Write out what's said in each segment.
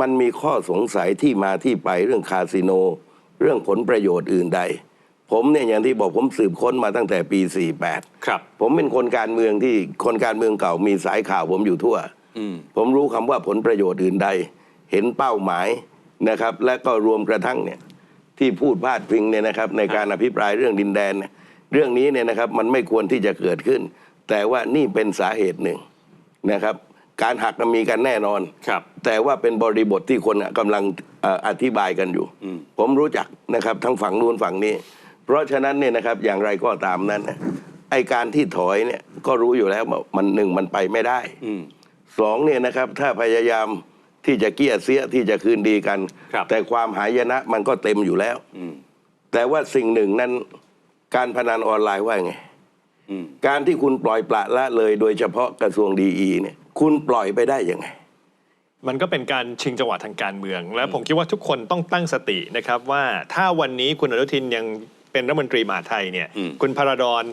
มันมีข้อสงสัยที่มาที่ไปเรื่องคาสิโน เรื่องผลประโยชน์อื่นใด ผมเนี่ยอย่างที่บอกผมสืบค้นมาตั้งแต่ปี 48 ครับ ผมเป็นคนการเมืองที่คนการเมืองเก่ามีสายข่าวผมอยู่ทั่วอืมผมรู้คำว่าผลประโยชน์อื่นใด เห็นเป้าหมายนะครับ และก็รวมกระทั่งเนี่ยที่พูดพาดพิงเนี่ยนะครับ ในการอภิปรายเรื่องดินแดนเนี่ยเรื่องนี้เนี่ยนะครับมันไม่ควรที่จะเกิดขึ้น แต่ว่านี่เป็นสาเหตุหนึ่งนะครับ การหักมันมีกันแน่นอนครับ แต่ว่าเป็นบริบทที่คนกำลังเอ่ออธิบายกันอยู่อืมผมรู้จักนะครับทั้งฝั่งนู้นฝั่งนี้ เพราะฉะนั้นเนี่ยนะครับอย่างไรก็ตามนั้นนะไอการที่ถอยเนี่ยก็รู้อยู่แล้วว่ามันหนึ่งมันไปไม่ได้อืมสองเนี่ยนะครับถ้าพยายามที่จะเกลี้ยเสียที่จะคืนดีกันครับแต่ความหายนะมันก็เต็มอยู่แล้วอืมแต่ว่าสิ่งหนึ่งนั้นการพนันออนไลน์ว่าไงอืมการที่คุณปล่อยปละละเลยโดยเฉพาะกระทรวงดีอีเนี่ย คุณปล่อยไปได้ยังไง มันก็เป็นการชิงจังหวะทางการเมือง และผมคิดว่าทุกคนต้องตั้งสตินะครับว่าถ้าวันนี้คุณอนุทินยังเป็นรัฐมนตรีมหาดไทยเนี่ย อืม คุณพาราดอน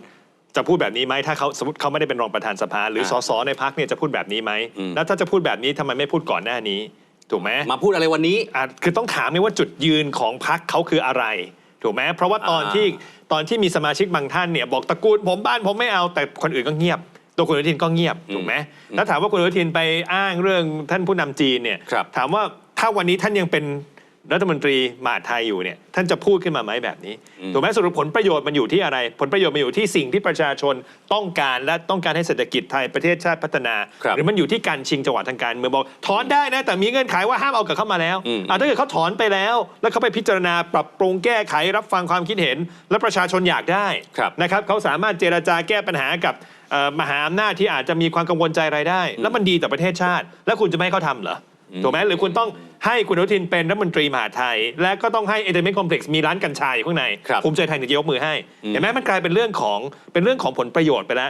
จะพูดแบบนี้ไหมถ้าเขาสมมติเขาไม่ได้เป็นรองประธานสภา หรืออ่าสสในพักเนี่ยจะพูดแบบนี้ไหมอืมแล้วถ้าจะพูดแบบนี้ทำไมไม่พูดก่อนหน้านี้ ถูกไหม มาพูดอะไรวันนี้ อะคือต้องถามไงว่าจุดยืนของพักเขาคืออะไร ถูกไหมเพราะว่าตอนอ่า ที่ตอนที่มีสมาชิกบางท่านเนี่ยบอกตระกูลผมบ้านผมไม่เอาแต่คนอื่นก็เงียบ ตัวคุณอนุทินก็เงียบถูกไหมแล้วถามว่าคุณอนุทินไปอ้างเรื่องท่านผู้นำจีนเนี่ยครับถามว่าถ้าวันนี้ท่านยังเป็นรัฐมนตรีมหาดไทยอยู่เนี่ยท่านจะพูดขึ้นมาไหมแบบนี้ถูกไหมสรุปผลประโยชน์มันอยู่ที่อะไร ผลประโยชน์มันอยู่ที่สิ่งที่ประชาชนต้องการและต้องการให้เศรษฐกิจไทยประเทศชาติพัฒนาครับหรือมันอยู่ที่การชิงจังหวะทางการเมืองบอกถอนได้นะแต่มีเงื่อนไขว่าห้ามเอากลับเข้ามาแล้วอืมอะถ้าเกิดเขาถอนไปแล้ว แล้วเขาไปพิจารณาปรับปรุงแก้ไขรับฟังความคิดเห็น และประชาชนอยากได้ครับนะครับเขาสามารถเจรจาแก้ปัญหากับ เอ่อมหาอำนาจที่อาจจะมีความกังวลใจอะไรายได้ แล้วมันดีต่อประเทศชาติ แล้วคุณจะไม่ให้เขาทำเหรออถูกไหมหรือคุณต้องให้คุณอนุทินเป็นรัฐมนตรีมหาดไทย และก็ต้องให้เอเดเมนต์คอมเพล็กซ์มีร้านกัญชาอยู่ข้างในครับ ภูมิใจไทยถึงจะยกมือให้เห็นไหมมันกลายเป็นเรื่องของเป็นเรื่องของผลประโยชน์ไปแล้ว